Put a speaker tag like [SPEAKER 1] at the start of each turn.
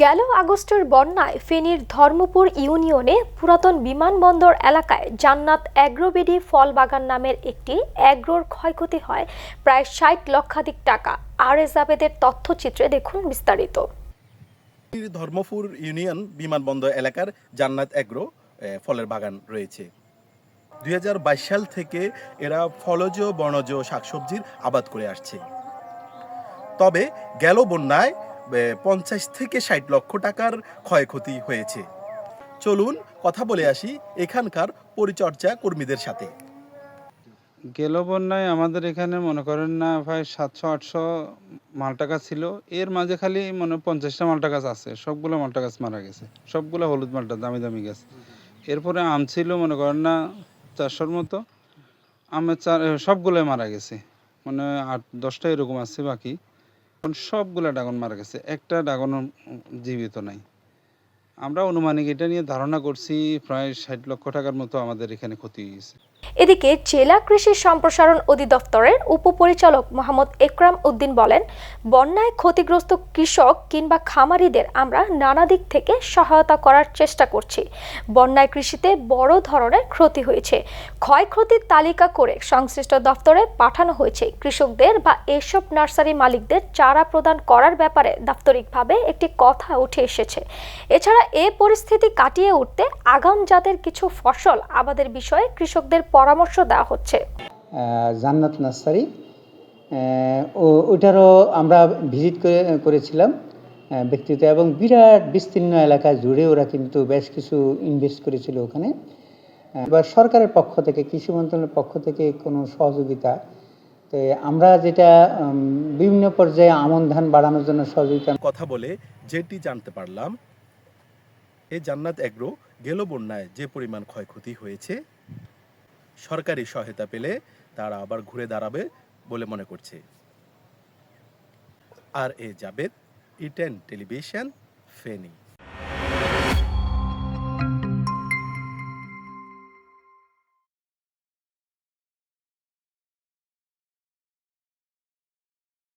[SPEAKER 1] গেল আগস্টের বন্যায় ফেনীর ধর্মপুর ইউনিয়নে পুরাতন বিমানবন্দর এলাকায় জান্নাত অ্যাগ্রোবেডি ফল বাগান নামের একটি অ্যাগ্রোর ক্ষয়ক্ষতি হয়। প্রায় ষাট লক্ষাধিক টাকা। আর এস আবেদের তথ্যচিত্রে দেখুন বিস্তারিত।
[SPEAKER 2] ধর্মপুর ইউনিয়ন বিমানবন্দর এলাকার জান্নাত অ্যাগ্রো ফলের বাগান রয়েছে। দু হাজার বাইশ সাল থেকে এরা ফলজ, বনজ শাকসবজির আবাদ করে আসছে। তবে গেল বন্যায় পঞ্চাশ থেকে ষাট লক্ষ টাকার ক্ষয়ক্ষতি হয়েছে। চলুন কথা বলে আসি এখানকার পরিচর্যা কর্মীদের সাথে।
[SPEAKER 3] গেল বন্যায় আমাদের এখানে মনে করেন না প্রায় সাতশো, আটশো মালটা গাছ ছিল। এর মাঝে খালি মনে পঞ্চাশটা মালটা গাছ আছে। সবগুলো মালটা গাছ মারা গেছে। সবগুলো হলুদ মালটা, দামি দামি গাছ। এরপরে আম ছিল মনে করেন না চারশোর মতো। আমের চার সবগুলোই মারা গেছে। মানে আট, দশটা এরকম আছে বাকি। সবগুলো ড্রাগন মারা গেছে। একটা ড্রাগনও জীবিত নাই। আমরা অনুমানিক এটা নিয়ে ধারণা করছি, প্রায় ষাট লক্ষ টাকার মতো আমাদের এখানে ক্ষতি হয়েছে।
[SPEAKER 1] এদিকে জেলা কৃষি সম্প্রসারণ অধিদপ্তরের উপপরিচালক মোহাম্মদ একরাম উদ্দিন বলেন, বন্যায় ক্ষতিগ্রস্ত কৃষক কিংবা খামারিদের আমরা নানা দিক থেকে সহায়তা করার চেষ্টা করছি। বন্যায় কৃষিতে বড় ধরনের ক্ষতি হয়েছে। ক্ষয়ক্ষতির তালিকা করে সংশ্লিষ্ট দপ্তরে পাঠানো হয়েছে। কৃষকদের বা এসব নার্সারি মালিকদের চারা প্রদান করার ব্যাপারে দাপ্তরিকভাবে একটি কথা উঠে এসেছে। এছাড়া এ পরিস্থিতি কাটিয়ে উঠতে আগাম জাতের কিছু ফসল আবাদের বিষয়ে কৃষকদের পরামর্শ দেওয়া হচ্ছে।
[SPEAKER 4] জান্নাত নার্সারি। ও ওইটারও আমরা ভিজিট করে করেছিলাম ব্যক্তিত্ব এবং বিরাট বিস্তীর্ণ এলাকা জুড়ে ওরা কিন্তু বেশ কিছু ইনভেস্ট করেছিল ওখানে। এবার সরকারের পক্ষ থেকে কৃষি মন্ত্রণালয়ের পক্ষ থেকে কোনো সহযোগিতা তো আমরা যেটা বিভিন্ন পর্যায়ে আমন ধান বাড়ানোর জন্য সহযোগিতা
[SPEAKER 2] কথা বলে যেটি জানতে পারলাম। এই জান্নাত এগ্রো গেল বন্যায় যে পরিমাণ ক্ষয়ক্ষতি হয়েছে। সরকারি সহায়তা পেলে তারা আবার ঘুরে দাঁড়াবে বলে মনে করছে। আর এ জাবেদ, ইটেন টেলিভিশন, ফেনী।